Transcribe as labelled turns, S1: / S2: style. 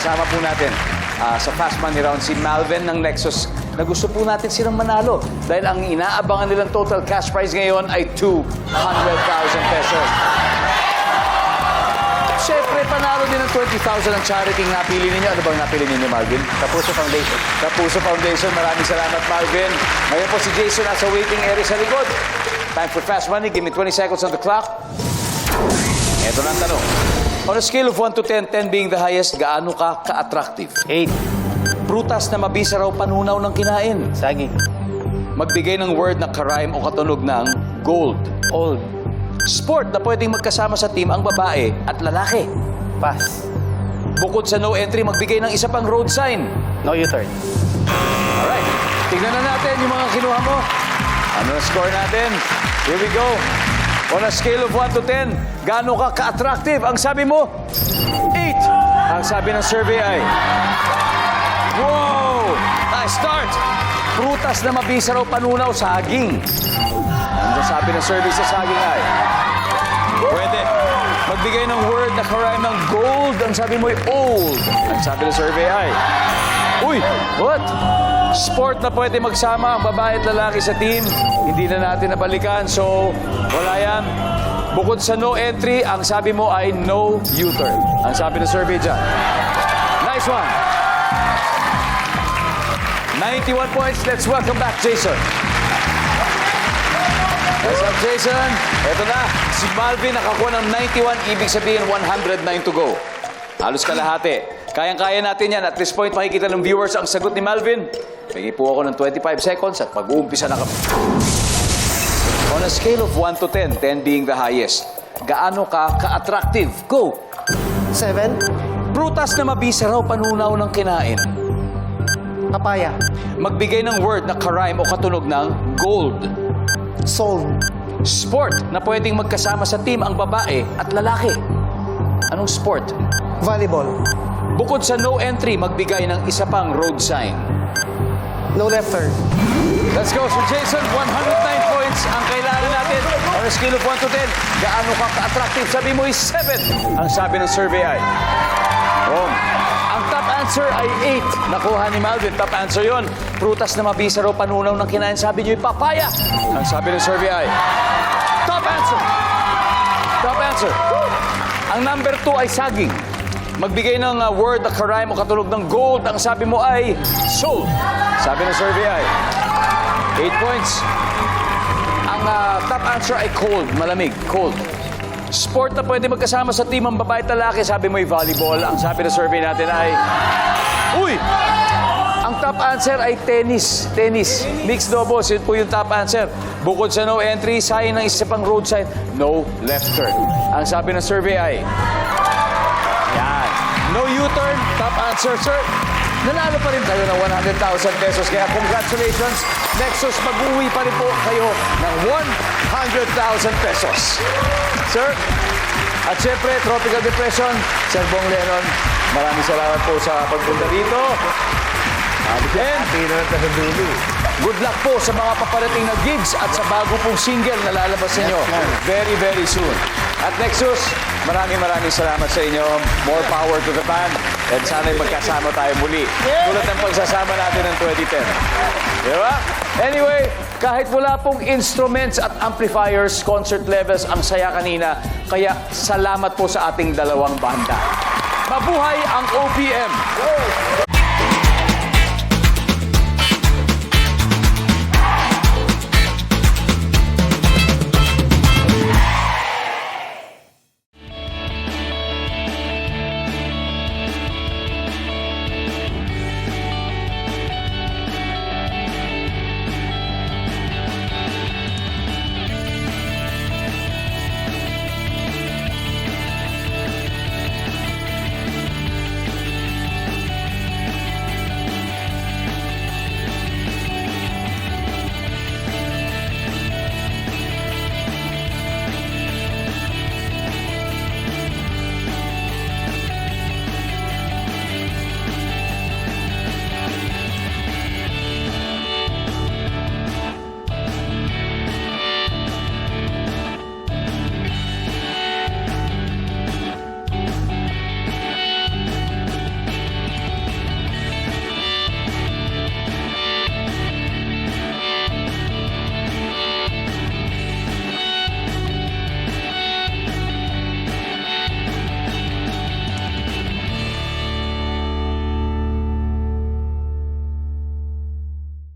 S1: kasama po natin ah, sa Fast Money Round si Malvin ng Nexus na gusto po natin silang manalo dahil ang inaabangan nilang total cash prize ngayon ay 200,000 pesos. Siyempre, panalo din ng 20,000 ang charity ang napili ninyo. Ano bang napili ninyo, Malvin?
S2: Kapuso Foundation.
S1: Kapuso Foundation, maraming salamat, Malvin. Ngayon po si Jason nasa waiting area sa likod. Time for fast money. Give me 20 seconds on the clock. Ito na ang tanong. On a scale of 1 to 10, 10 being the highest, gaano ka ka-attractive?
S2: 8.
S1: Prutas na mabisa raw panunaw ng kinain.
S2: Saging.
S1: Magbigay ng word na karime o katunog ng gold.
S2: Old.
S1: Sport na pwedeng magkasama sa team ang babae at lalaki.
S2: Pass.
S1: Bukod sa no entry, magbigay ng isa pang road sign.
S2: No U-turn.
S1: Alright, tignan na natin yung mga kinuha mo. Ano na score natin? Here we go. On a scale of 1 to 10, gaano ka ka-attractive? Ang sabi mo, 8. Ang sabi ng survey ay, Wow! Nice start! Prutas na mabisa raw panunaw, saging. Ang sabi ng survey sa saging ay, Pwede. Magbigay ng word na karime ng gold. Ang sabi mo ay old. Ang sabi ng survey ay, Uy, what? Sport na pwede magsama ang babae at lalaki sa team. Hindi na natin nabalikan. So, wala yan. Bukod sa no entry, ang sabi mo ay no U-turn. Ang sabi ng survey dyan. Nice one. 91 points. Let's welcome back Jason. What's up, Jason? Ito na, si Malvin nakakuha ng 91, ibig sabihin 109 to go. Halos kalahati. Kayang-kaya natin yan. At this point, makikita ng viewers ang sagot ni Malvin. Pingi po ako ng 25 seconds at mag-uumpisa na kami. On a scale of 1 to 10, 10 being the highest, gaano ka ka-attractive? Go!
S3: 7.
S1: Prutas na mabisa raw panunaw ng kinain.
S3: Papaya.
S1: Magbigay ng word na karime o katunog ng gold.
S3: Sold.
S1: Sport na pwedeng magkasama sa team ang babae at lalaki. Anong sport?
S3: Volleyball.
S1: Bukod sa no entry, magbigay ng isa pang road sign.
S3: No left turn.
S1: Let's go. So Jason, 109 points ang kailangan natin. On a scale of 1 to 10, gaano ka ka-attractive? Sabi mo is 7. Ang sabi ng survey ay... Oh. Ang top answer ay 8. Nakuha ni Malvin. Top answer yon. Prutas na mabisa raw panunaw ng kinain. Sabi niyo ay papaya. Ang sabi ng survey ay... Top answer. Top answer. Ang number 2 ay saging. Magbigay ng uh, word na karime o katunog ng gold. Ang sabi mo ay sold. Sabi ng survey ay 8 points. Ang uh, top answer ay cold, malamig, cold. Sport na pwede magkasama sa team ang babae at lalaki, sabi mo ay volleyball. Ang sabi ng survey natin ay... Uy! Ang top answer ay tennis. Tennis. Mixed doubles, yun po yung top answer. Bukod sa no entry, sign ng isa pang road sign, no left turn. Ang sabi ng survey ay... Yan. No U-turn, top answer, sir. Nanalo pa rin kayo ng 100,000 pesos. Kaya congratulations. Nexus, mag-uwi pa rin po kayo ng 100,000 pesos. Sir, at syempre, Tropical Depression, Sir Bong Lennon, maraming salamat po sa pagpunta dito. And good luck po sa mga paparating na gigs at sa bago pong single na lalabas ninyo very, very soon. At Nexus, maraming maraming salamat sa inyo. More power to the band. And sana'y magkasama tayo muli. Tulad ng pagsasama natin ng 2010. Di ba? Anyway, kahit wala pong instruments at amplifiers, concert levels, ang saya kanina. Kaya salamat po sa ating dalawang banda. Mabuhay ang OPM!